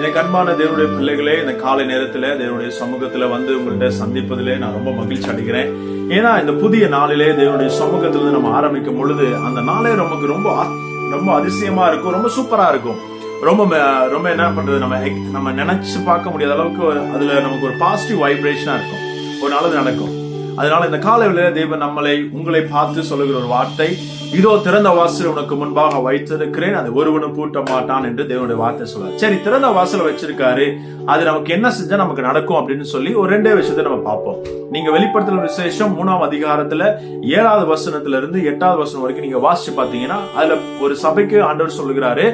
எனக்கு அன்பான தேவனுடைய பிள்ளைகளே இந்த காலை நேரத்துல தேவனுடைய சமூகத்துல வந்து உங்கள்கிட்ட சந்திப்பதிலே நான் ரொம்ப மகிழ்ச்சி அடைகிறேன். ஏன்னா இந்த புதிய நாளிலே தேவனுடைய சமூகத்துல நம்ம ஆரம்பிக்கும் பொழுது அந்த நாளே நமக்கு ரொம்ப ரொம்ப அதிசயமா இருக்கும் ரொம்ப சூப்பரா இருக்கும். ரொம்ப ம- ரொம்ப என்ன பண்றது நம்ம நம்ம நினைச்சு பார்க்க முடியாத அளவுக்கு அதுல நமக்கு ஒரு பாசிட்டிவ் வைப்ரேஷனா இருக்கும். ஒரு நல்லது நடக்கும். அதனால இந்த காலையில் தேவன் நம்மளை உங்களை பார்த்து சொல்லுகிற ஒரு வார்த்தை இதோ திறந்த வாசல் உனக்கு முன்பாக வைத்திருக்கிறேன். அது ஒருவனும் பூட்ட மாட்டான் என்று தேவனுடைய வார்த்தை சொல்றாரு. சரி திறந்த வாசல் வச்சிருக்காரு. அது நமக்கு என்ன செஞ்சா நமக்கு நடக்கும் அப்படின்னு சொல்லி ஒரு ரெண்டே விஷயத்தை நம்ம பார்ப்போம். நீங்க வெளிப்படுத்தல் விசேஷம் மூணாம் அதிகாரத்துல ஏழாவது வசனத்துல இருந்து எட்டாவது வசனம் வரைக்கும் நீங்க வாசிச்சு பாத்தீங்கன்னா அதுல ஒரு சபைக்கு ஆண்டவர் சொல்லுகிறாரு.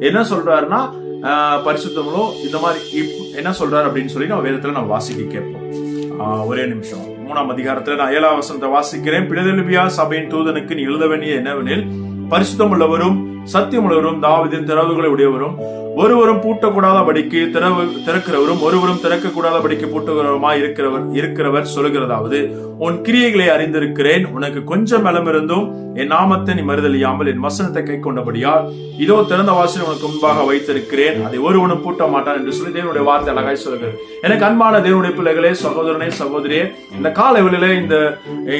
என்ன சொல்றாருன்னா ஆஹ், பரிசுத்தங்களும் இந்த மாதிரி இப்- என்ன சொல்றாரு அப்படின்னு சொல்லி நம்ம வேதத்துல நம்ம வாசிக்க கேட்போம். ஒரே நிமிஷம். மூணாம் அதிகாரத்துல நான் ஏழாம் வசனத்தை வாசிக்கிறேன். பிடதெலுபியா சபையின் தூதனுக்கு நீ எழுத வேண்டிய என்னவெனில் பரிசுத்தம் உள்ளவரும் சத்தியம் உள்ளவரும் தாவிதின் திறவுகளை உடையவரும் ஒருவரும் பூட்டக்கூடாதபடிக்கு திறவு திறக்கிறவரும் ஒருவரும் திறக்கக்கூடாதபடிக்கு பூட்டுகிறவருமாய் இருக்கிறவர் இருக்கிறவர் சொல்கிறதாவது உன் கிரியைகளை அறிந்திருக்கிறேன் உனக்கு கொஞ்சம் பலம் இருந்தும் என் நாமத்தை நீ மறுதலியாமல் என் வசனத்தை கை கொண்டபடியால் இதோ திறந்த வாசல் உனக்கு முன்பாக வைத்திருக்கிறேன் அதை ஒருவனும் பூட்ட மாட்டான் என்று சொல்லி தேவனுடைய வார்த்தை அழகாய் சொல்லுகிறது. எனக்கு அன்பான தேவனுடைய பிள்ளைகளே சகோதரனே சகோதரியே இந்த காலை இந்த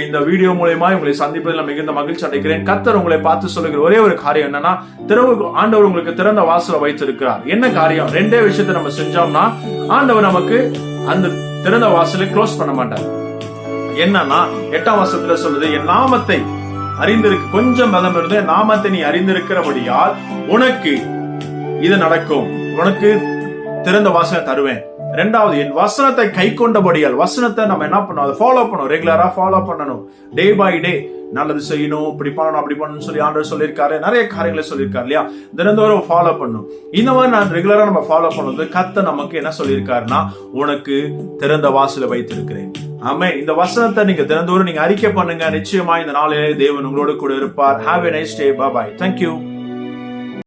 இந்த வீடியோ மூலயமா உங்களை சந்திப்பதில் நான் மிகுந்த மகிழ்ச்சி அடைக்கிறேன் கத்தர் உங்களை பார்த்து சொல்லுகிற ஒரே ஒரு காரியம் என்னன்னா திறவு ஆண்டவர் உங்களுக்கு திறந்த வாசலை வைத்திருக்கிறார். இருக்கிறார் என்ன காரியம்? ரெண்டே விஷயத்த நம்ம செஞ்சோம்னா ஆண்டவர் நமக்கு அந்த திறந்த வாசலை க்ளோஸ் பண்ண மாட்டார். என்னன்னா எட்டாம் வருஷத்துல சொல்லுது என் நாமத்தை அறிந்திருக்கு கொஞ்சம் பலம் இருந்து நாமத்தை நீ அறிந்திருக்கிறபடியால் உனக்கு இது நடக்கும். உனக்கு திறந்த வாசலை தருவேன். ரெண்டாவது என் வசனத்தை கை கொண்டபடியால் வசனத்தை நம்ம என்ன பண்ணணும்? அதை ஃபாலோ பண்ணணும். ரெகுலரா ஃபாலோ பண்ணணும். டே பை டே நல்லது செய்யணும் இப்படி பண்ணணும் அப்படி பண்ணணும்னு சொல்லி ஆண்டவர் சொல்லியிருக்காரு. நிறைய காரியங்களை சொல்லியிருக்காரு இல்லையா? தினந்தோறும் ஃபாலோ பண்ணும் இந்த மாதிரி நான் ரெகுலரா நம்ம ஃபாலோ பண்ணுறது கத்த நமக்கு என்ன சொல்லியிருக்காருன்னா உனக்கு திறந்த வாசலை வைத்திருக்கிறேன். ஆமே இந்த வசனத்தை நீங்க தினந்தோறும் நீங்க அறிக்கை பண்ணுங்க. நிச்சயமா இந்த நாளிலே தேவன் உங்களோட கூட இருப்பார். Have a nice day bye thank you